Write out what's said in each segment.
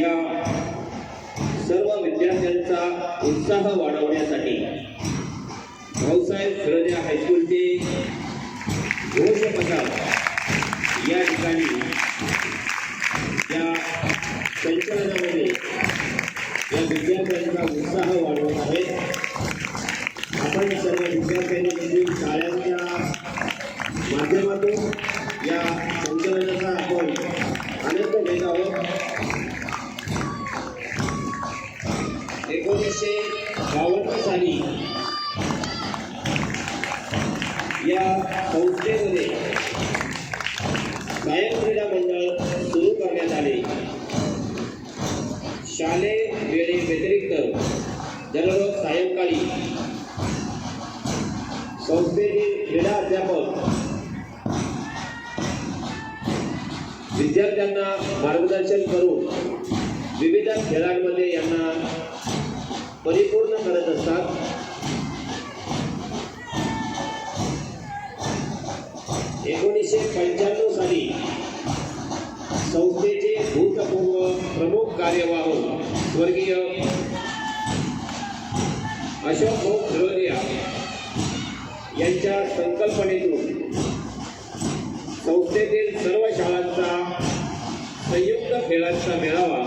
या सर्व विद्यार्थ्यांचा उत्साह वाढवण्यासाठी भाऊसाहेब फिरोदिया हायस्कूलचे घोषपथक या ठिकाणी या संचलनामध्ये या विद्यार्थ्यांचा उत्साह वाढवत आहे आपण सर्व विद्यार्थ्यांनी शाळेत एकोणीसशे बावन्न साली या संस्थेमध्ये कायम क्रीडा मंडळ सुरू करण्यात आले. शालेय वेळे व्यतिरिक्त दररोज सायंकाळी संस्थेचे क्रीडा अध्यापक विद्यार्थ्यांना मार्गदर्शन करून विविध खेळांमध्ये यांना परिपूर्ण करत असतात. एकोणीसशे पंच्याण्णव साली संस्थेचे भूतपूर्व प्रमुख कार्यवाह स्वर्गीय अशोक भाऊ फिरोदिया यांच्या संकल्पनेतून संस्थेतील सर्व शाळांचा संयुक्त खेळांचा मेळावा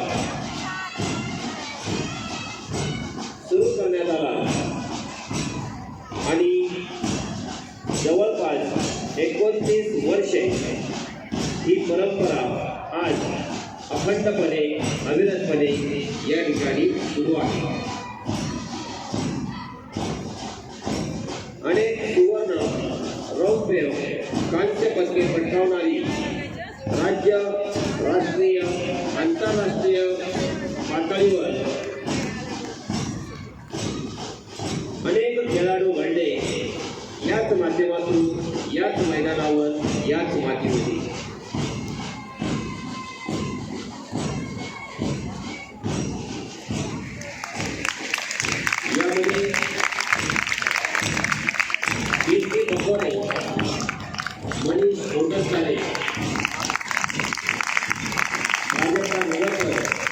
एकोणतीस वर्षे ही परंपरा आज अखंडपणे अविरतपणे या ठिकाणी सुरू आहे. अनेक सुवर्ण रौप्य कांस्य पदके पटकावणारी राज्य राष्ट्रीय आंतरराष्ट्रीय पातळीवर अनेक खेळाडू घडले याच माध्यमातून याच मैदानावर याच मातीमध्ये. यामध्ये कीर्ती भगवणे मनीष आहे राजप्पा नगरकर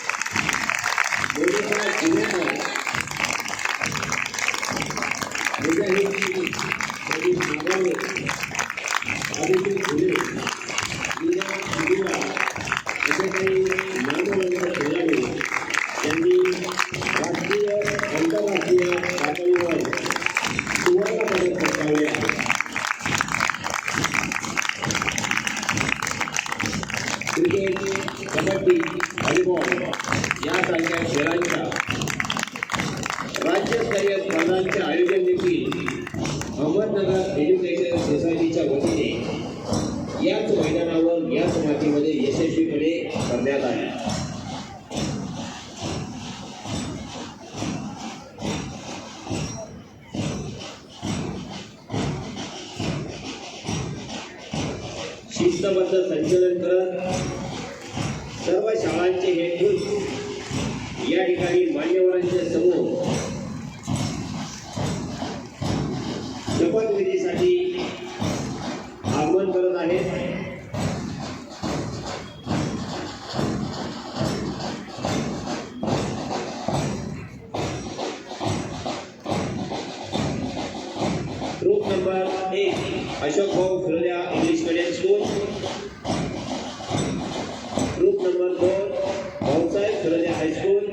मोनिका అభివృద్ధి यशस्वीपणे करण्यात आले. शिस्तबद्ध संचलन करत सर्व शाळांचे हे खुश या ठिकाणी मान्यवरांच्या समूह शपथविधीसाठी आगमन करत आहेत. नंबर एक Ashok Bhau Firodia English medium school group number दोन Bhausaheb Firodia high school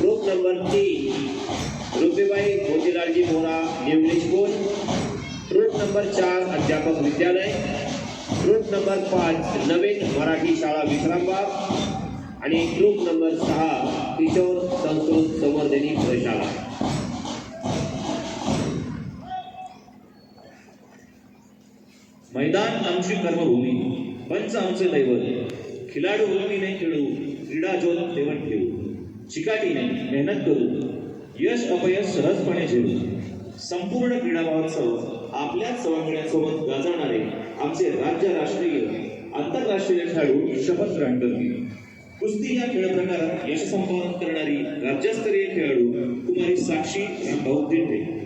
group number तीन रुपीबाई मोतीलालजी मोरा निवली स्कूल ग्रुप नंबर चार अध्यापक विद्यालय. ग्रुप नंबर पाच नवीन मराठी शाळा विश्रामबाग. आणि ग्रुप नंबर सहा किशोर संस्कृत संवर्धनी प्रशाला मैदान आमची कर्मभूमी. पंच आमचे दैवत. खिलाडू वृत्तीने खेळू क्रीडा ज्योत तेवण ठेवू. चिकाटीने मेहनत करू. यश अपयश सहजपणे झेलू. संपूर्ण क्रीडा महोत्सव आपल्याच सवंगड्यांसोबत गाजवणारे आमचे राज्य राष्ट्रीय आंतरराष्ट्रीय खेळाडू शपथ ग्रहण करतील कुस्ती या खेळ प्रकारात यश संपादन करणारी राज्यस्तरीय खेळाडू कुमारी साक्षी रामभाऊ दिंडे